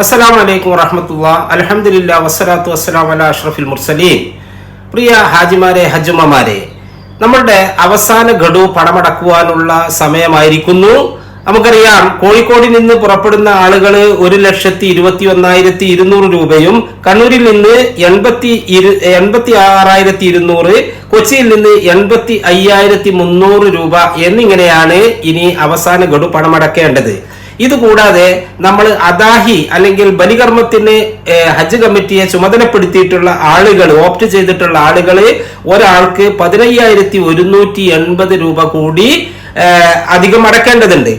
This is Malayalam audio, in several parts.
അസ്സലാം വലൈക്കും വറഹമത്തുള്ള. അലഹമില്ല വസ്സലാത്തു വസ്സലാം അല അഷ്റഫിൽ മുർസലീൻ. പ്രിയ ഹാജിമാരെ ഹജ്ജുമ്മമാരെ നമ്മളുടെ അവസാന ഗഡു പണമടക്കുവാനുള്ള സമയമായിരിക്കുന്നു. നമുക്കറിയാം കോഴിക്കോടിൽ നിന്ന് പുറപ്പെടുന്ന ആളുകൾ ഒരു ലക്ഷത്തി ഇരുപത്തി ഒന്നായിരത്തി ഇരുന്നൂറ് രൂപയും കണ്ണൂരിൽ നിന്ന് എൺപത്തി ഇരു എൺപത്തി ആറായിരത്തി ഇരുന്നൂറ് കൊച്ചിയിൽ നിന്ന് എൺപത്തി അയ്യായിരത്തി മുന്നൂറ് രൂപ എന്നിങ്ങനെയാണ് ഇനി അവസാന ഗഡു പണമടക്കേണ്ടത് ഇതുകൂടാതെ നമ്മൾ അദാഹി അല്ലെങ്കിൽ ബലികർമ്മത്തിന് ഹജ്ജ് കമ്മിറ്റിയെ ചുമതലപ്പെടുത്തിയിട്ടുള്ള ആളുകൾ ഓപ്റ്റ് ചെയ്തിട്ടുള്ള ആളുകൾ ഒരാൾക്ക് പതിനയ്യായിരത്തി ഒരുന്നൂറ്റി എൺപത് രൂപ കൂടി അധികം അടക്കേണ്ടതുണ്ട്.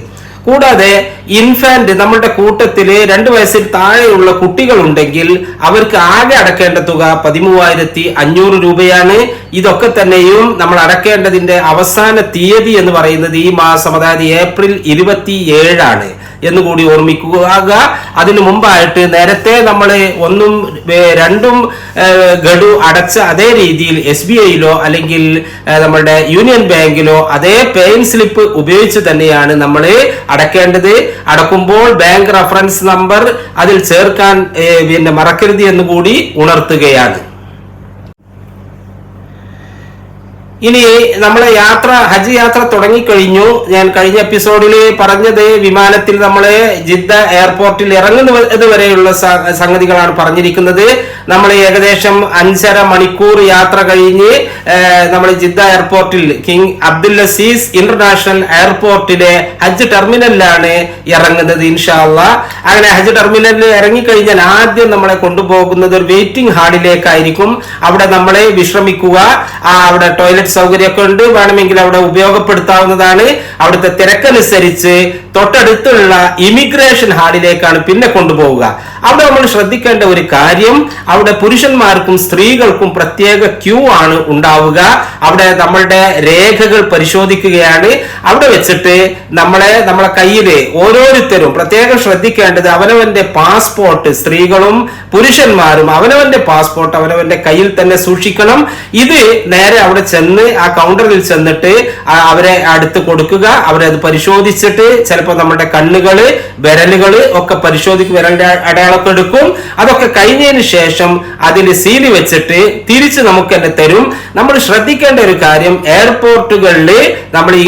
കൂടാതെ ഇൻഫാന്റ് നമ്മുടെ കൂട്ടത്തിൽ രണ്ട് വയസ്സിൽ താഴെയുള്ള കുട്ടികളുണ്ടെങ്കിൽ അവർക്ക് ആകെ അടക്കേണ്ട തുക പതിമൂവായിരത്തി അഞ്ഞൂറ് രൂപയാണ്. ഇതൊക്കെ തന്നെയും നമ്മൾ അടക്കേണ്ടതിന്റെ അവസാന തീയതി എന്ന് പറയുന്നത് ഈ മാസം അതായത് ഏപ്രിൽ ഇരുപത്തി ഏഴാണ് എന്നുകൂടി ഓർമ്മിക്കുക. അതിനു മുമ്പായിട്ട് നേരത്തെ നമ്മൾ ഒന്നും രണ്ടും ഗഡു അടച്ച അതേ രീതിയിൽ എസ് ബി ഐയിലോ അല്ലെങ്കിൽ നമ്മുടെ യൂണിയൻ ബാങ്കിലോ അതേ പേയിൻ സ്ലിപ്പ് ഉപയോഗിച്ച് തന്നെയാണ് നമ്മൾ അടക്കേണ്ടത്. അടക്കുമ്പോൾ ബാങ്ക് റഫറൻസ് നമ്പർ അതിൽ ചേർക്കാൻ പിന്നെ മറക്കരുത് എന്ന് കൂടി ഉണർത്തുകയാണ്. ഇനി നമ്മളെ യാത്ര ഹജ്ജ് യാത്ര തുടങ്ങിക്കഴിഞ്ഞു. ഞാൻ കഴിഞ്ഞ എപ്പിസോഡിൽ പറഞ്ഞത് വിമാനത്തിൽ നമ്മൾ ജിദ്ദ എയർപോർട്ടിൽ ഇറങ്ങുന്നത് വരെയുള്ള സംഗതികളാണ് പറഞ്ഞിരിക്കുന്നത്. നമ്മൾ ഏകദേശം അഞ്ചര മണിക്കൂർ യാത്ര കഴിഞ്ഞ് നമ്മൾ ജിദ്ദ എയർപോർട്ടിൽ കിങ് അബ്ദുൽ അസീസ് ഇന്റർനാഷണൽ എയർപോർട്ടിലെ ഹജ്ജ് ടെർമിനലിലാണ് ഇറങ്ങുന്നത് ഇൻഷാല്ല അങ്ങനെ ഹജ്ജ് ടെർമിനലിൽ ഇറങ്ങിക്കഴിഞ്ഞാൽ ആദ്യം നമ്മളെ കൊണ്ടുപോകുന്നത് ഒരു വെയിറ്റിംഗ് ഹാളിലേക്കായിരിക്കും. അവിടെ നമ്മളെ വിശ്രമിക്കുക. അവിടെ ടോയ്ലറ്റ് സൗകര്യമൊക്കെ ഉണ്ട്. വേണമെങ്കിൽ അവിടെ ഉപയോഗപ്പെടുത്താവുന്നതാണ്. അവിടുത്തെ തിരക്കനുസരിച്ച് തൊട്ടടുത്തുള്ള ഇമിഗ്രേഷൻ ഹാളിലേക്കാണ് പിന്നെ കൊണ്ടുപോവുക. അവിടെ നമ്മൾ ശ്രദ്ധിക്കേണ്ട ഒരു കാര്യം അവിടെ പുരുഷന്മാർക്കും സ്ത്രീകൾക്കും പ്രത്യേക ക്യൂ ആണ് ഉണ്ടാവുക. അവിടെ നമ്മളുടെ രേഖകൾ പരിശോധിക്കുകയാണ്. അവിടെ വെച്ചിട്ട് നമ്മളെ നമ്മളെ കയ്യിൽ ഓരോരുത്തരും പ്രത്യേകം ശ്രദ്ധിക്കേണ്ടത് അവനവന്റെ പാസ്പോർട്ട് സ്ത്രീകളും പുരുഷന്മാരും അവനവന്റെ പാസ്പോർട്ട് അവനവന്റെ കയ്യിൽ തന്നെ സൂക്ഷിക്കണം. ഇത് നേരെ അവിടെ ചെന്ന് ആ കൗണ്ടറിൽ ചെന്നിട്ട് അവരെ അടുത്ത് കൊടുക്കുക. അവരെ അത് പരിശോധിച്ചിട്ട് ചിലപ്പോൾ നമ്മുടെ കണ്ണുകൾ വിരലുകൾ ഒക്കെ പരിശോധിക്കും വിരലിന്റെ അടയാളമൊക്കെ എടുക്കും. അതൊക്കെ കഴിഞ്ഞതിന് ശേഷം അതിൽ സീൽ വെച്ചിട്ട് തിരിച്ച് നമുക്ക് തന്നെ തരും? നമ്മൾ ശ്രദ്ധിക്കേണ്ട ഒരു കാര്യം എയർപോർട്ടുകളിൽ നമ്മൾ ഈ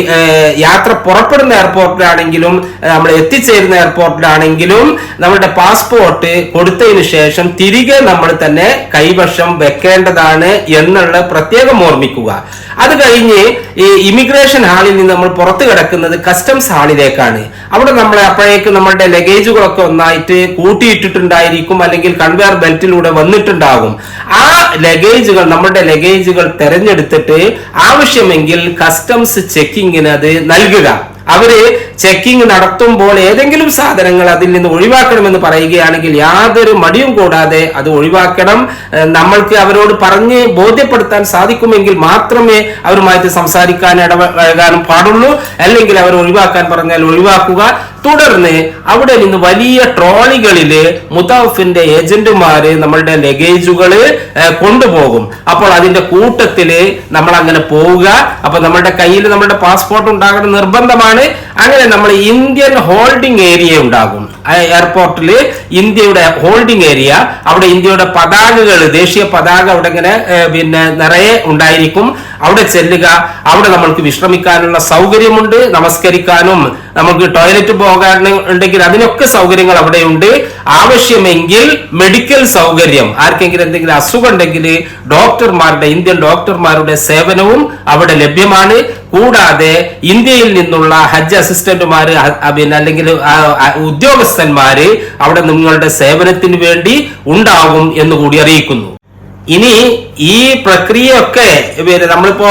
യാത്ര പുറപ്പെടുന്ന എയർപോർട്ടിലാണെങ്കിലും നമ്മൾ എത്തിച്ചേരുന്ന എയർപോർട്ടിലാണെങ്കിലും നമ്മുടെ പാസ്പോർട്ട് കൊടുത്തതിന് ശേഷം തിരികെ നമ്മൾ തന്നെ കൈവശം വെക്കേണ്ടതാണ് എന്നുള്ള പ്രത്യേകം ഓർമ്മിക്കുക. അത് കഴിഞ്ഞ് ഈ ഇമിഗ്രേഷൻ ഹാളിൽ നിന്ന് നമ്മൾ പുറത്തു കിടക്കുന്നത് കസ്റ്റംസ് ഹാളിലേക്കാണ് അവിടെ നമ്മൾ അപ്പോഴേക്ക് നമ്മളുടെ ലഗേജുകളൊക്കെ ഒന്നായിട്ട് കൂട്ടിയിട്ടിട്ടുണ്ടായിരിക്കും അല്ലെങ്കിൽ കൺവെയർ ബെൽറ്റിലൂടെ വന്നിട്ടുണ്ടാകും. ആ ലഗേജുകൾ നമ്മുടെ ലഗേജുകൾ തെരഞ്ഞെടുത്തിട്ട് ആവശ്യമെങ്കിൽ കസ്റ്റംസ് ചെക്കിങ്ങിന് അത് നൽകുക. അവർ ചെക്കിംഗ് നടത്തുമ്പോൾ ഏതെങ്കിലും സാധനങ്ങൾ അതിൽ നിന്ന് ഒഴിവാക്കണമെന്ന് പറയുകയാണെങ്കിൽ യാതൊരു മടിയും കൂടാതെ അത് ഒഴിവാക്കണം. നമ്മൾക്ക് അവരോട് പറഞ്ഞ് ബോധ്യപ്പെടുത്താൻ സാധിക്കുമെങ്കിൽ മാത്രമേ അവരുമായിട്ട് സംസാരിക്കാൻ ഇടപഴകാനും പാടുള്ളൂ. അല്ലെങ്കിൽ അവർ ഒഴിവാക്കാൻ പറഞ്ഞാൽ ഒഴിവാക്കുക. തുടർന്ന് അവിടെ നിന്ന് വലിയ ട്രോളികളിൽ മുതാഫിന്റെ ഏജന്റുമാര് നമ്മളുടെ ലഗേജുകൾ കൊണ്ടുപോകും. അപ്പോൾ അതിന്റെ കൂട്ടത്തിൽ നമ്മൾ അങ്ങനെ പോവുക. അപ്പൊ നമ്മുടെ കയ്യിൽ നമ്മുടെ പാസ്പോർട്ട് ഉണ്ടാകുന്ന നിർബന്ധമാണ്. അങ്ങനെ നമ്മൾ ഇന്ത്യൻ ഹോൾഡിംഗ് ഏരിയ ഉണ്ടാകും. എയർപോർട്ടിൽ ഇന്ത്യയുടെ ഹോൾഡിംഗ് ഏരിയ. അവിടെ ഇന്ത്യയുടെ പതാകകൾ ദേശീയ പതാക അവിടെ ഇങ്ങനെ പിന്നെ നിറയെ ഉണ്ടായിരിക്കും. അവിടെ ചെല്ലുക. അവിടെ നമ്മൾക്ക് വിശ്രമിക്കാനുള്ള സൗകര്യമുണ്ട്. നമസ്കരിക്കാനും നമുക്ക് ടോയ്ലറ്റ് പോകാൻ ഉണ്ടെങ്കിൽ അതിനൊക്കെ സൗകര്യങ്ങൾ അവിടെയുണ്ട്. ആവശ്യമെങ്കിൽ മെഡിക്കൽ സൗകര്യം. ആർക്കെങ്കിലും എന്തെങ്കിലും അസുഖം ഉണ്ടെങ്കിൽ ഡോക്ടർമാരുടെ ഇന്ത്യൻ ഡോക്ടർമാരുടെ സേവനവും അവിടെ ലഭ്യമാണ്. കൂടാതെ ഇന്ത്യയിൽ നിന്നുള്ള ഹജ്ജ് അസിസ്റ്റന്റുമാര് അ- അ- പിന്നെ അല്ലെങ്കിൽ ഉദ്യോഗസ്ഥന്മാര് അവിടെ നിങ്ങളുടെ സേവനത്തിന് വേണ്ടി ഉണ്ടാകും എന്ന് കൂടി അറിയിക്കുന്നു. ഇനി ഈ പ്രക്രിയയൊക്കെ നമ്മളിപ്പോ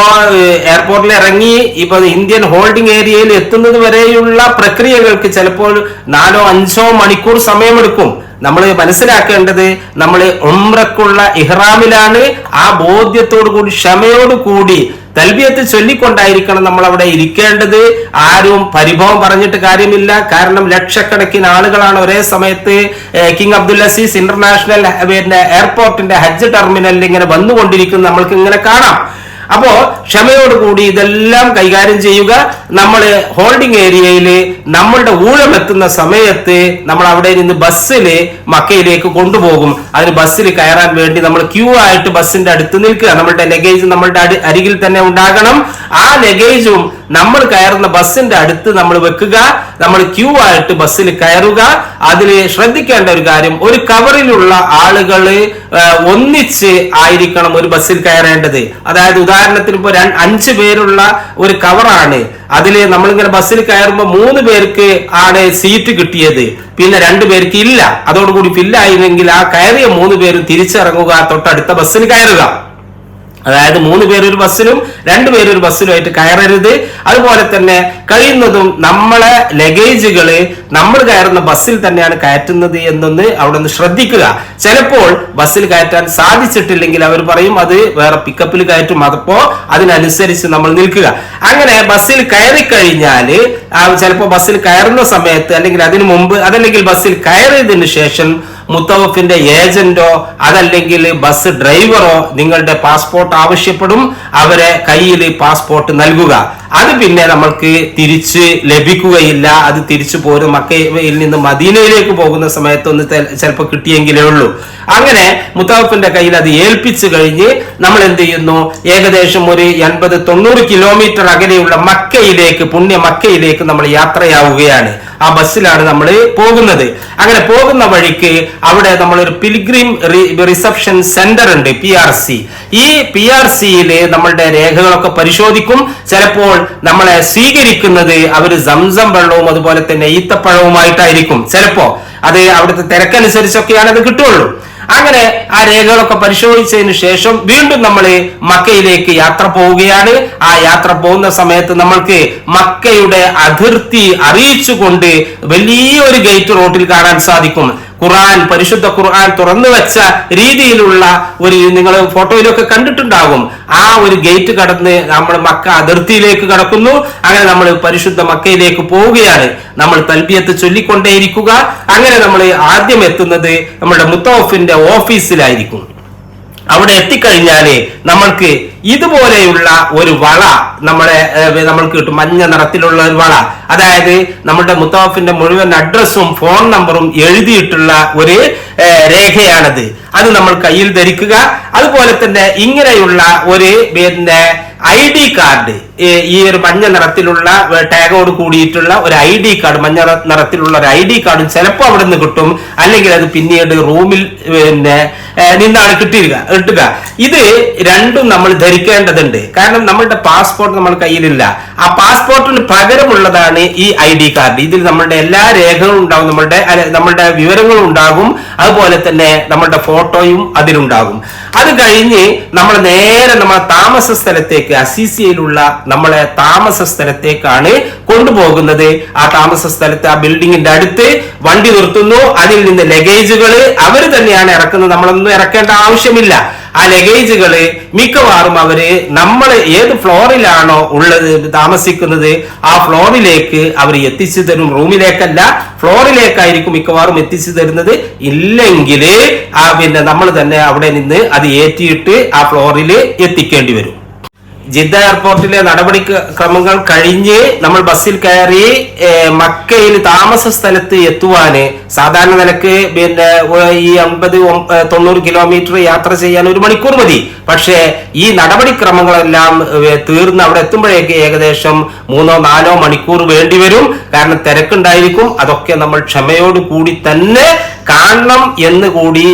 എയർപോർട്ടിൽ ഇറങ്ങി ഇപ്പൊ ഇന്ത്യൻ ഹോൾഡിംഗ് ഏരിയയിൽ എത്തുന്നത് വരെയുള്ള പ്രക്രിയകൾക്ക് ചിലപ്പോൾ നാലോ അഞ്ചോ മണിക്കൂർ സമയമെടുക്കും. നമ്മൾ മനസ്സിലാക്കേണ്ടത് നമ്മൾ ഉംറക്കുള്ള ഇഹ്റാമിലാണ് ആ ബോധ്യത്തോടു കൂടി ക്ഷമയോടു കൂടി തൽബിയത്ത് ചൊല്ലിക്കൊണ്ടായിരിക്കണം നമ്മൾ അവിടെ ഇരിക്കേണ്ടത്. ആരും പരിഭവം പറഞ്ഞിട്ട് കാര്യമില്ല. കാരണം ലക്ഷക്കണക്കിന് ആളുകളാണ് ഒരേ സമയത്ത് കിങ് അബ്ദുൽ അസീസ് ഇന്റർനാഷണൽ എയർപോർട്ടിന്റെ ഹജ്ജ് ടെർമിനലിൽ ഇങ്ങനെ വന്നുകൊണ്ടിരിക്കുന്നത് നമ്മൾക്ക് ഇങ്ങനെ കാണാം. അപ്പോ ക്ഷമയോടുകൂടി ഇതെല്ലാം കൈകാര്യം ചെയ്യുക. നമ്മൾ ഹോൾഡിംഗ് ഏരിയയിൽ നമ്മളുടെ ഊഴം എത്തുന്ന സമയത്ത് നമ്മൾ അവിടെ നിന്ന് ബസ്സിൽ മക്കയിലേക്ക് കൊണ്ടുപോകും. അതിന് ബസ്സിൽ കയറാൻ വേണ്ടി നമ്മൾ ക്യൂ ആയിട്ട് ബസ്സിന്റെ അടുത്ത് നിൽക്കുക. നമ്മളുടെ ലഗേജ് നമ്മളുടെ അരികിൽ തന്നെ ഉണ്ടാകണം. ആ ലഗേജും നമ്മൾ കയറുന്ന ബസ്സിന്റെ അടുത്ത് നമ്മൾ വെക്കുക. നമ്മൾ ക്യൂ ആയിട്ട് ബസ്സിൽ കയറുക. അതിൽ ശ്രദ്ധിക്കേണ്ട ഒരു കാര്യം ഒരു കവറിലുള്ള ആളുകൾ ഒന്നിച്ച് ആയിരിക്കണം ഒരു ബസ്സിൽ കയറേണ്ടത്. അതായത് ഉദാഹരണത്തിന് ഇപ്പോൾ അഞ്ച് പേരുള്ള ഒരു കവറാണ്. അതിൽ നമ്മളിങ്ങനെ ബസ്സിൽ കയറുമ്പോൾ മൂന്ന് പേർക്ക് ആണ് സീറ്റ് കിട്ടിയത്. പിന്നെ രണ്ടു പേർക്ക് ഇല്ല. അതോടുകൂടി ഫില്ലായിരുന്നെങ്കിൽ ആ കയറിയ മൂന്ന് പേരും തിരിച്ചിറങ്ങുക തൊട്ടടുത്ത ബസ്സിന് കയറുക. അതായത് മൂന്ന് പേരൊരു ബസ്സിലും രണ്ടു ഒരു ബസ്സിലുമായിട്ട് കയറരുത്. അതുപോലെ തന്നെ കഴിയുന്നതും നമ്മളെ ലഗേജുകൾ നമ്മൾ കയറുന്ന ബസ്സിൽ തന്നെയാണ് കയറ്റുന്നത് എന്നൊന്ന് അവിടെ നിന്ന് ശ്രദ്ധിക്കുക. ചിലപ്പോൾ ബസ്സിൽ കയറ്റാൻ സാധിച്ചിട്ടില്ലെങ്കിൽ അവർ പറയും അത് വേറെ പിക്കപ്പിൽ കയറ്റും. അതപ്പോ അതിനനുസരിച്ച് നമ്മൾ നിൽക്കുക. അങ്ങനെ ബസ്സിൽ കയറി കഴിഞ്ഞാൽ ചിലപ്പോൾ ബസ്സിൽ കയറുന്ന സമയത്ത് അല്ലെങ്കിൽ അതിനു മുമ്പ് അതല്ലെങ്കിൽ ബസ്സിൽ കയറിയതിനു ശേഷം മുത്തവഫിന്റെ ഏജന്റോ അതല്ലെങ്കിൽ ബസ് ഡ്രൈവറോ നിങ്ങളുടെ പാസ്പോർട്ട് ആവശ്യപ്പെടും അവരെ കയ്യിൽ പാസ്പോർട്ട് നൽകുക. അത് പിന്നെ നമ്മൾക്ക് തിരിച്ച് ലഭിക്കുകയില്ല. അത് തിരിച്ചു പോരും. മക്കയിൽ നിന്ന് മദീനയിലേക്ക് പോകുന്ന സമയത്തൊന്ന് ചിലപ്പോൾ കിട്ടിയെങ്കിലേ ഉള്ളൂ. അങ്ങനെ മുത്തവഫിന്റെ കയ്യിൽ അത് ഏൽപ്പിച്ചു കഴിഞ്ഞ് നമ്മൾ എന്ത് ചെയ്യുന്നു? ഏകദേശം ഒരു എൺപത് തൊണ്ണൂറ് കിലോമീറ്റർ അകലെയുള്ള മക്കയിലേക്ക് പുണ്യ മക്കയിലേക്ക് നമ്മൾ യാത്രയാവുകയാണ്. ആ ബസ്സിലാണ് നമ്മൾ പോകുന്നത്. അങ്ങനെ പോകുന്ന വഴിക്ക് അവിടെ നമ്മൾ ഒരു പിൽഗ്രിം റിസപ്ഷൻ സെന്റർ ഉണ്ട് പി ആർ സി ഈ പി ആർ സിയിൽ നമ്മളുടെ രേഖകളൊക്കെ പരിശോധിക്കും. ചിലപ്പോൾ നമ്മളെ സ്വീകരിക്കുന്നത് അവർ സംസം വെള്ളവും അതുപോലെ തന്നെ ഈത്തപ്പഴവുമായിട്ടായിരിക്കും. ചിലപ്പോ അത് അവിടുത്തെ തിരക്കനുസരിച്ചൊക്കെയാണ് അത് കിട്ടുള്ളൂ അങ്ങനെ ആ രേഖകളൊക്കെ പരിശോധിച്ചതിന് ശേഷം വീണ്ടും നമ്മൾ മക്കയിലേക്ക് യാത്ര പോവുകയാണ്. ആ യാത്ര പോകുന്ന സമയത്ത് നമ്മൾക്ക് മക്കയുടെ അതിർത്തി അറിയിച്ചുകൊണ്ട് വലിയൊരു ഗേറ്റ് റോട്ടിൽ കാണാൻ സാധിക്കും. ഖുർആൻ പരിശുദ്ധ ഖുർആൻ തുറന്നു വെച്ച രീതിയിലുള്ള ഒരു നിങ്ങൾ ഫോട്ടോയിലൊക്കെ കണ്ടിട്ടുണ്ടാകും. ആ ഒരു ഗേറ്റ് കടന്ന് നമ്മൾ മക്ക അതിർത്തിയിലേക്ക് കടക്കുന്നു. അങ്ങനെ നമ്മൾ പരിശുദ്ധ മക്കയിലേക്ക് പോവുകയാണ്. നമ്മൾ തൽബിയത്ത് ചൊല്ലിക്കൊണ്ടേയിരിക്കുക. അങ്ങനെ നമ്മൾ ആദ്യം എത്തുന്നത് നമ്മുടെ മുത്തവഫിന്റെ ഓഫീസിലായിരിക്കും. അവിടെ എത്തിക്കഴിഞ്ഞാൽ നമ്മൾക്ക് ഇതുപോലെയുള്ള ഒരു വള നമ്മളെ നമ്മൾ നമ്മൾക്ക് കിട്ടും. മഞ്ഞ നിറത്തിലുള്ള ഒരു വള. അതായത് നമ്മുടെ മുത്താഫിന്റെ മുഴുവൻ അഡ്രസ്സും ഫോൺ നമ്പറും എഴുതിയിട്ടുള്ള ഒരു രേഖയാണത്. അത് നമ്മൾ കയ്യിൽ ധരിക്കുക. അതുപോലെ തന്നെ ഇങ്ങനെയുള്ള ഒരു പിന്നെ ഐ ഡി കാർഡ്. ഈ ഒരു മഞ്ഞ നിറത്തിലുള്ള ടാഗോട് കൂടിയിട്ടുള്ള ഒരു ഐ ഡി കാർഡ് മഞ്ഞ നിറ- നിറത്തിലുള്ള ഒരു ഐ ഡി കാർഡും ചിലപ്പോൾ അവിടെ നിന്ന് കിട്ടും. അല്ലെങ്കിൽ അത് പിന്നീട് റൂമിൽ പിന്നെ നിന്നാണ് കിട്ടിയിരിക്കുക കിട്ടുക. ഇത് രണ്ടും നമ്മൾ ധരിക്കേണ്ടതുണ്ട്. കാരണം നമ്മളുടെ പാസ്പോർട്ട് നമ്മൾ കയ്യിലില്ല. ആ പാസ്പോർട്ടിന് പകരമുള്ളതാണ് ഈ ഐ ഡി കാർഡ്. ഇതിൽ നമ്മളുടെ എല്ലാ രേഖകളും ഉണ്ടാകും. നമ്മളുടെ നമ്മളുടെ വിവരങ്ങളും ഉണ്ടാകും. അതുപോലെ തന്നെ നമ്മളുടെ ഫോട്ടോയും അതിലുണ്ടാകും. അത് കഴിഞ്ഞ് നമ്മൾ നേരെ നമ്മുടെ താമസ സ്ഥലത്തേക്ക് അസീസിയയിലുള്ള നമ്മളെ താമസ സ്ഥലത്തേക്കാണ് കൊണ്ടുപോകുന്നത്. ആ താമസ സ്ഥലത്ത് ആ ബിൽഡിങ്ങിന്റെ അടുത്ത് വണ്ടി നിർത്തുന്നു. അതിൽ നിന്ന് ലഗേജുകൾ അവർ തന്നെയാണ് ഇറക്കുന്നത്. നമ്മളൊന്നും ഇറക്കേണ്ട ആവശ്യമില്ല. ആ ലഗേജുകൾ മിക്കവാറും അവർ നമ്മൾ ഏത് ഫ്ലോറിലാണോ ഉള്ളത് താമസിക്കുന്നത് ആ ഫ്ലോറിലേക്ക് അവർ എത്തിച്ചു തരും. റൂമിലേക്കല്ല ഫ്ലോറിലേക്കായിരിക്കും മിക്കവാറും എത്തിച്ചു തരുന്നത്. ഇല്ലെങ്കിൽ ആ പിന്നെ നമ്മൾ തന്നെ അവിടെ നിന്ന് അത് ഏറ്റിയിട്ട് ആ ഫ്ലോറിൽ എത്തിക്കേണ്ടി വരും. ജിദ്ദ എയർപോർട്ടിലെ നടപടി ക്രമങ്ങൾ കഴിഞ്ഞ് നമ്മൾ ബസ്സിൽ കയറി മക്കയിൽ താമസ സ്ഥലത്ത് എത്തുവാന് സാധാരണ നിലയ്ക്ക് പിന്നെ ഈ അമ്പത് തൊണ്ണൂറ് കിലോമീറ്റർ യാത്ര ചെയ്യാൻ ഒരു മണിക്കൂർ മതി. പക്ഷേ ഈ നടപടിക്രമങ്ങളെല്ലാം തീർന്ന് അവിടെ എത്തുമ്പോഴേക്ക് ഏകദേശം മൂന്നോ നാലോ മണിക്കൂർ വേണ്ടിവരും കാരണം തിരക്കുണ്ടായിരിക്കും. അതൊക്കെ നമ്മൾ ക്ഷമയോട് കൂടി തന്നെ കാണണം എന്ന് കൂടി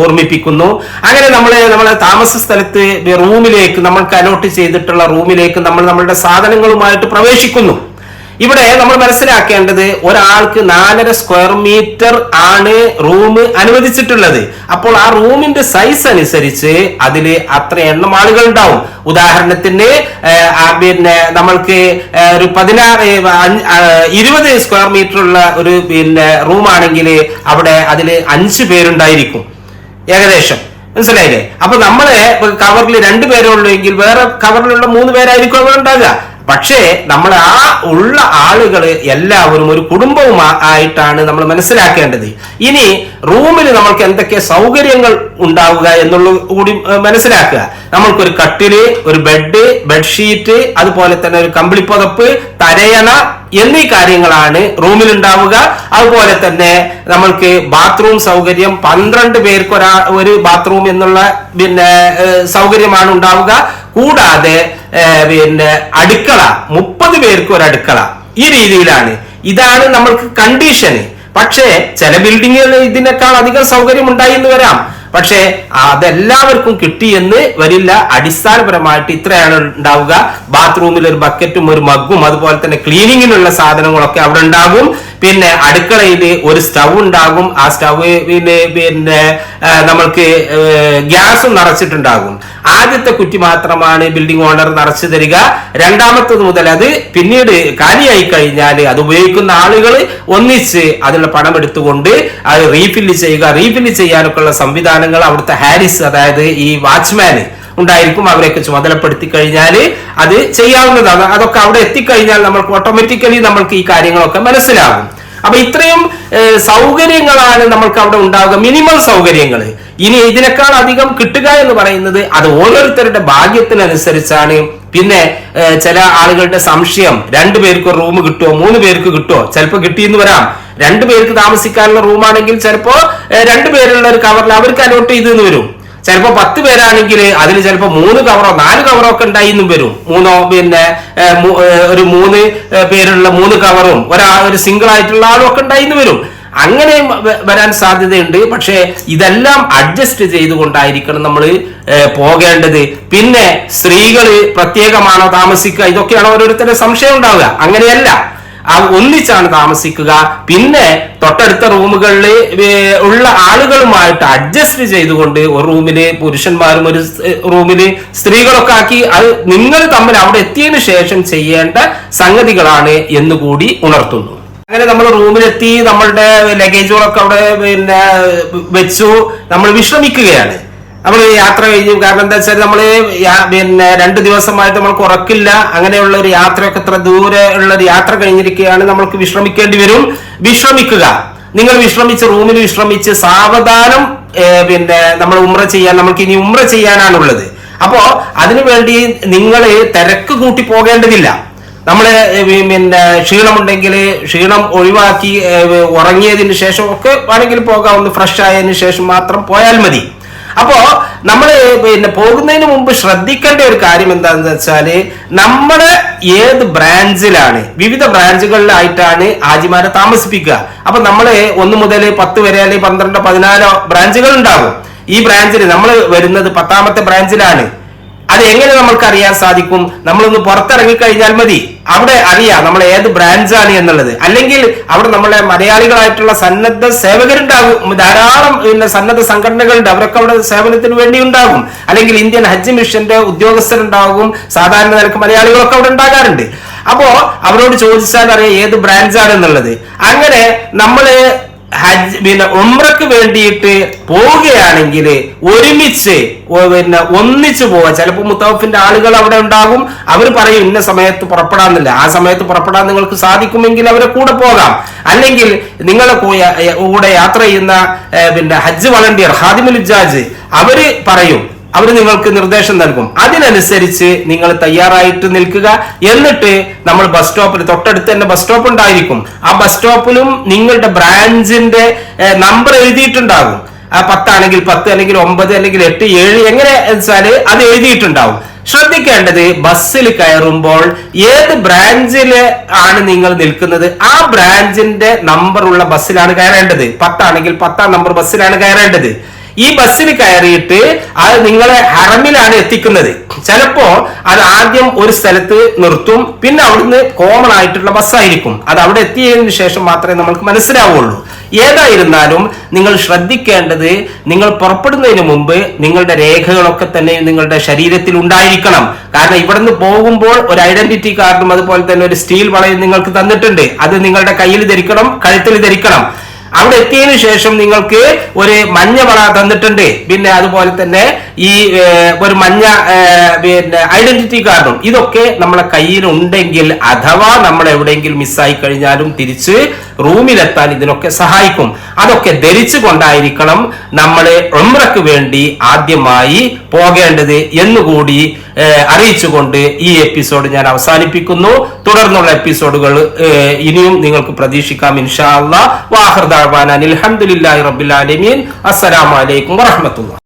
ഓർമ്മിപ്പിക്കുന്നു. അങ്ങനെ നമ്മൾ നമ്മളെ താമസ സ്ഥലത്ത് റൂമിലേക്ക് നമ്മൾക്ക് അലോട്ട് ചെയ്തിട്ടുള്ള റൂമിലേക്ക് നമ്മൾ നമ്മളുടെ സാധനങ്ങളുമായിട്ട് പ്രവേശിക്കുന്നു. ഇവിടെ നമ്മൾ മനസ്സിലാക്കേണ്ടത് ഒരാൾക്ക് നാലര സ്ക്വയർ മീറ്റർ ആണ് റൂം അനുവദിച്ചിട്ടുള്ളത്. അപ്പോൾ ആ റൂമിന്റെ സൈസ് അനുസരിച്ച് അതിൽ അത്ര എണ്ണം ആളുകൾ ഉണ്ടാവും. ഉദാഹരണത്തിന് പിന്നെ നമ്മൾക്ക് ഒരു പതിനാറ് ഇരുപത് സ്ക്വയർ മീറ്റർ ഉള്ള ഒരു പിന്നെ റൂം ആണെങ്കിൽ അവിടെ അതിൽ അഞ്ച് പേരുണ്ടായിരിക്കും. ഏകദേശം. മനസ്സിലായില്ലേ? അപ്പൊ നമ്മൾ കവറിൽ രണ്ടു പേരേ ഉള്ളൂ എങ്കിൽ വേറെ കവറിലുള്ള മൂന്ന് പേരായിരിക്കും അവിടെ ഉണ്ടാകുക പക്ഷേ നമ്മൾ ആ ഉള്ള ആളുകൾ എല്ലാവരും ഒരു കുടുംബവും ആയിട്ടാണ് നമ്മൾ മനസ്സിലാക്കേണ്ടത്. ഇനി റൂമിൽ നമ്മൾക്ക് എന്തൊക്കെ സൗകര്യങ്ങൾ ഉണ്ടാവുക എന്നുള്ള കൂടി മനസ്സിലാക്കുക. നമ്മൾക്കൊരു കട്ടിൽ ഒരു ബെഡ് ബെഡ്ഷീറ്റ് അതുപോലെ തന്നെ ഒരു കമ്പിളിപ്പുതപ്പ് തരയണ എന്നീ കാര്യങ്ങളാണ് റൂമിൽ ഉണ്ടാവുക അതുപോലെ തന്നെ നമ്മൾക്ക് ബാത്റൂം സൗകര്യം പന്ത്രണ്ട് പേർക്ക് ഒരാ ഒരു ബാത്റൂം എന്നുള്ള പിന്നെ സൗകര്യമാണ് ഉണ്ടാവുക. കൂടാതെ പിന്നെ അടുക്കള മുപ്പത് പേർക്ക് ഒരു അടുക്കള. ഈ രീതിയിലാണ്. ഇതാണ് നമ്മൾക്ക് കണ്ടീഷന് പക്ഷേ ചില ബിൽഡിങ്ങുകളിൽ ഇതിനേക്കാൾ അധികം സൗകര്യം ഉണ്ടായി എന്ന് വരാം. പക്ഷേ അതെല്ലാവർക്കും കിട്ടി എന്ന് വരില്ല. അടിസ്ഥാനപരമായിട്ട് ഇത്രയാണ് ഉണ്ടാവുക. ബാത്റൂമിൽ ഒരു ബക്കറ്റും ഒരു മഗ്ഗും അതുപോലെ തന്നെ ക്ലീനിങ്ങിനുള്ള സാധനങ്ങളൊക്കെ അവിടെ ഉണ്ടാകും. പിന്നെ അടുക്കളയിൽ ഒരു സ്റ്റൗ ഉണ്ടാകും. ആ സ്റ്റൗവിന് പിന്നെ നമ്മൾക്ക് ഗ്യാസും നിറച്ചിട്ടുണ്ടാകും. ആദ്യത്തെ കുറ്റി മാത്രമാണ് ബിൽഡിംഗ് ഓണർ നിറച്ചു തരിക. രണ്ടാമത്തത് മുതൽ അത് പിന്നീട് കാലിയായി കഴിഞ്ഞാൽ അത് ഉപയോഗിക്കുന്ന ആളുകൾ ഒന്നിച്ച് അതിനുള്ള പണം എടുത്തുകൊണ്ട് അത് റീഫില്ല് ചെയ്യുക. റീഫില്ല് ചെയ്യാനൊക്കെ ഉള്ള സംവിധാനങ്ങൾ അവിടുത്തെ ഹാരിസ് അതായത് ഈ വാച്ച്മാന് ഉണ്ടായിരിക്കും അവരെയൊക്കെ ചുമതലപ്പെടുത്തി കഴിഞ്ഞാൽ അത് ചെയ്യാവുന്നതാണ്. അതൊക്കെ അവിടെ എത്തിക്കഴിഞ്ഞാൽ നമ്മൾക്ക് ഓട്ടോമാറ്റിക്കലി നമ്മൾക്ക് ഈ കാര്യങ്ങളൊക്കെ മനസ്സിലാകും. അപ്പൊ ഇത്രയും സൗകര്യങ്ങളാണ് നമ്മൾക്ക് അവിടെ ഉണ്ടാവുക. മിനിമം സൗകര്യങ്ങൾ ഇനി ഇതിനേക്കാൾ അധികം കിട്ടുക എന്ന് പറയുന്നത് അത് ഓരോരുത്തരുടെ ഭാഗ്യത്തിനനുസരിച്ചാണ്. പിന്നെ ചില ആളുകളുടെ സംശയം രണ്ടു പേർക്ക് റൂം കിട്ടുമോ മൂന്ന് പേർക്ക് കിട്ടുമോ ചിലപ്പോൾ കിട്ടിയെന്ന് വരാം. രണ്ടു പേർക്ക് താമസിക്കാനുള്ള റൂമാണെങ്കിൽ ചിലപ്പോ ഏഹ്, രണ്ടു പേരുള്ള ഒരു കവറിൽ അവർക്ക് അലോട്ട് ചെയ്തെന്ന് വരും. ചിലപ്പോ പത്ത് പേരാണെങ്കിൽ അതിൽ ചിലപ്പോ മൂന്ന് കവറോ നാല് കവറോ ഒക്കെ ഉണ്ടായിന്നും വരും. മൂന്നോ പിന്നെ ഒരു മൂന്ന് പേരുള്ള മൂന്ന് കവറും ഒരാ ഒരു സിംഗിൾ ആയിട്ടുള്ള ആളും ഒക്കെ ഉണ്ടായിന്ന് വരും. അങ്ങനെ വരാൻ സാധ്യതയുണ്ട്. പക്ഷേ ഇതെല്ലാം അഡ്ജസ്റ്റ് ചെയ്തുകൊണ്ടായിരിക്കണം നമ്മൾ പോകേണ്ടത്. പിന്നെ സ്ത്രീകൾ പ്രത്യേകമാണോ താമസിക്കുക? ഇതൊക്കെയാണ് ഓരോരുത്തരുടെ സംശയം ഉണ്ടാവുക. അങ്ങനെയല്ല. ഒന്നിച്ചാണ് താമസിക്കുക. പിന്നെ തൊട്ടടുത്ത റൂമുകളിൽ ഉള്ള ആളുകളുമായിട്ട് അഡ്ജസ്റ്റ് ചെയ്തുകൊണ്ട് ഒരു റൂമിൽ പുരുഷന്മാരും ഒരു റൂമിൽ സ്ത്രീകളൊക്കെ ആക്കി അത് നിങ്ങൾ തമ്മിൽ അവിടെ എത്തിയതിനു ശേഷം ചെയ്യേണ്ട സംഗതികളാണ് എന്നുകൂടി ഉണർത്തുന്നു. അങ്ങനെ നമ്മൾ റൂമിലെത്തി നമ്മളുടെ ലഗേജുകളൊക്കെ അവിടെ പിന്നെ വെച്ചു. നമ്മൾ വിശ്രമിക്കുകയാണ്. നമ്മൾ യാത്ര കഴിഞ്ഞു. കാരണം എന്താ വെച്ചാൽ നമ്മൾ പിന്നെ രണ്ട് ദിവസമായിട്ട് നമ്മൾ കുറക്കില്ല അങ്ങനെയുള്ള ഒരു യാത്രയൊക്കെ ഇത്ര ദൂരെ ഉള്ള ഒരു യാത്ര കഴിഞ്ഞിരിക്കുകയാണ്. നമ്മൾക്ക് വിശ്രമിക്കേണ്ടി വരും. വിശ്രമിക്കുക. നിങ്ങൾ വിശ്രമിച്ച് റൂമിൽ വിശ്രമിച്ച് സാവധാനം പിന്നെ നമ്മൾ ഉമ്ര ചെയ്യാൻ നമുക്ക് ഇനി ഉമ്ര ചെയ്യാനാണുള്ളത്. അപ്പോ അതിനുവേണ്ടി നിങ്ങൾ തിരക്ക് കൂട്ടി പോകേണ്ടതില്ല. നമ്മൾ പിന്നെ ക്ഷീണമുണ്ടെങ്കിൽ ക്ഷീണം ഒഴിവാക്കി ഉറങ്ങിയതിന് ശേഷം ഒക്കെ വേണമെങ്കിൽ പോകാം. ഒന്ന് ഫ്രഷ് ആയതിനു ശേഷം മാത്രം പോയാൽ മതി. അപ്പോ നമ്മൾ പിന്നെ പോകുന്നതിന് മുമ്പ് ശ്രദ്ധിക്കേണ്ട ഒരു കാര്യം എന്താണെന്ന് വെച്ചാൽ നമ്മൾ ഏത് ബ്രാഞ്ചിലാണ് വിവിധ ബ്രാഞ്ചുകളിലായിട്ടാണ് ആജിമാരെ താമസിപ്പിക്കുക. അപ്പൊ നമ്മൾ ഒന്ന് മുതൽ പത്ത് വരെ അല്ലെങ്കിൽ പന്ത്രണ്ടോ പതിനാലോ ബ്രാഞ്ചുകൾ ഉണ്ടാകും ഈ ബ്രാഞ്ചിൽ നമ്മൾ വരുന്നത് പത്താമത്തെ ബ്രാഞ്ചിലാണ് അത് എങ്ങനെ നമ്മൾക്ക് അറിയാൻ സാധിക്കും? നമ്മളൊന്ന് പുറത്തിറങ്ങി കഴിഞ്ഞാൽ മതി. അവിടെ അറിയാം നമ്മൾ ഏത് ബ്രാഞ്ചാണ് എന്നുള്ളത്. അല്ലെങ്കിൽ അവിടെ നമ്മളെ മലയാളികളായിട്ടുള്ള സന്നദ്ധ സേവകരുണ്ടാകും. ധാരാളം പിന്നെ സന്നദ്ധ സംഘടനകളുണ്ട്. അവരൊക്കെ അവിടെ സേവനത്തിന് വേണ്ടി ഉണ്ടാകും. അല്ലെങ്കിൽ ഇന്ത്യൻ ഹജ്ജ് മിഷന്റെ ഉദ്യോഗസ്ഥരുണ്ടാകും. സാധാരണ നിലയ്ക്ക് മലയാളികളൊക്കെ അവിടെ ഉണ്ടാകാറുണ്ട്. അപ്പോ അവരോട് ചോദിച്ചാൽ അറിയാം ഏത് ബ്രാഞ്ചാണ് എന്നുള്ളത്. അങ്ങനെ നമ്മൾ ഹജ്ജ് പിന്നെ ഉംറക്ക് വേണ്ടിയിട്ട് പോവുകയാണെങ്കിൽ ഒരുമിച്ച് പിന്നെ ഒന്നിച്ചു പോവാ. ചിലപ്പോൾ മുത്തവഫിന്റെ ആളുകൾ അവിടെ ഉണ്ടാകും. അവർ പറയും ഇന്ന സമയത്ത് പുറപ്പെടാന്നില്ല. ആ സമയത്ത് പുറപ്പെടാൻ നിങ്ങൾക്ക് സാധിക്കുമെങ്കിൽ അവരെ കൂടെ പോകാം. അല്ലെങ്കിൽ നിങ്ങളെ കൂടെ യാത്ര ചെയ്യുന്ന പിന്നെ ഹജ്ജ് വളണ്ടിയർ ഹാദിമുൽ ജാജ് അവർ പറയും അവർ നിങ്ങൾക്ക് നിർദ്ദേശം നൽകും. അതിനനുസരിച്ച് നിങ്ങൾ തയ്യാറായിട്ട് നിൽക്കുക. എന്നിട്ട് നമ്മൾ ബസ് സ്റ്റോപ്പിൽ തൊട്ടടുത്ത് തന്നെ ബസ് സ്റ്റോപ്പ് ഉണ്ടായിരിക്കും. ആ ബസ് സ്റ്റോപ്പിലും നിങ്ങളുടെ ബ്രാഞ്ചിന്റെ നമ്പർ എഴുതിയിട്ടുണ്ടാകും. ആ പത്താണെങ്കിൽ പത്ത് അല്ലെങ്കിൽ ഒമ്പത് അല്ലെങ്കിൽ എട്ട് ഏഴ് എങ്ങനെ വെച്ചാൽ അത് എഴുതിയിട്ടുണ്ടാവും ശ്രദ്ധിക്കേണ്ടത് ബസ്സിൽ കയറുമ്പോൾ ഏത് ബ്രാഞ്ചിൽ ആണ് നിങ്ങൾ നിൽക്കുന്നത്? ആ ബ്രാഞ്ചിന്റെ നമ്പറുള്ള ബസ്സിലാണ് കയറേണ്ടത്. പത്താണെങ്കിൽ പത്താം നമ്പർ ബസ്സിലാണ് കയറേണ്ടത്. ഈ ബസ്സിൽ കയറിയിട്ട് അത് നിങ്ങളെ ഹറമിലാണ് എത്തിക്കുന്നത്. ചിലപ്പോ അത് ആദ്യം ഒരു സ്ഥലത്ത് നിർത്തും പിന്നെ അവിടുന്ന് കോമൺ ആയിട്ടുള്ള ബസ്സായിരിക്കും അത് അവിടെ എത്തിയതിനു ശേഷം മാത്രമേ നമ്മൾക്ക് മനസ്സിലാവുള്ളൂ. ഏതായിരുന്നാലും നിങ്ങൾ ശ്രദ്ധിക്കേണ്ടത് നിങ്ങൾ പുറപ്പെടുന്നതിന് മുമ്പ് നിങ്ങളുടെ രേഖകളൊക്കെ തന്നെ നിങ്ങളുടെ ശരീരത്തിൽ ഉണ്ടായിരിക്കണം. കാരണം ഇവിടുന്ന് പോകുമ്പോൾ ഒരു ഐഡന്റിറ്റി കാർഡും അതുപോലെ തന്നെ ഒരു സ്റ്റീൽ വളയും നിങ്ങൾക്ക് തന്നിട്ടുണ്ട്. അത് നിങ്ങളുടെ കയ്യിൽ ധരിക്കണം കഴുത്തിൽ ധരിക്കണം. അവിടെ എത്തിയതിനു ശേഷം നിങ്ങൾക്ക് ഒരു മഞ്ഞ വള തന്നിട്ടുണ്ട്. പിന്നെ അതുപോലെ തന്നെ ഈ ഒരു മഞ്ഞ പിന്നെ ഐഡന്റിറ്റി കാർഡും ഇതൊക്കെ നമ്മളെ കയ്യിൽ ഉണ്ടെങ്കിൽ അഥവാ നമ്മൾ എവിടെയെങ്കിലും മിസ്സായി കഴിഞ്ഞാലും തിരിച്ച് റൂമിലെത്താൻ ഇതിനൊക്കെ സഹായിക്കും. അതൊക്കെ ധരിച്ചു കൊണ്ടായിരിക്കണം നമ്മൾ ഒമ്രക്ക് വേണ്ടി ആദ്യമായി പോകേണ്ടത് എന്നുകൂടി അറിയിച്ചുകൊണ്ട് ഈ എപ്പിസോഡ് ഞാൻ അവസാനിപ്പിക്കുന്നു. തുടർന്നുള്ള എപ്പിസോഡുകൾ ഇനിയും നിങ്ങൾക്ക് പ്രതീക്ഷിക്കാം ഇൻഷാ അള്ളാഹ് വാഹർദാൻ അലഹമുല്ലാ റബ്ബുൽ ആലമീൻ. അസ്സലാമലൈക്കും വറഹമത്തുള്ള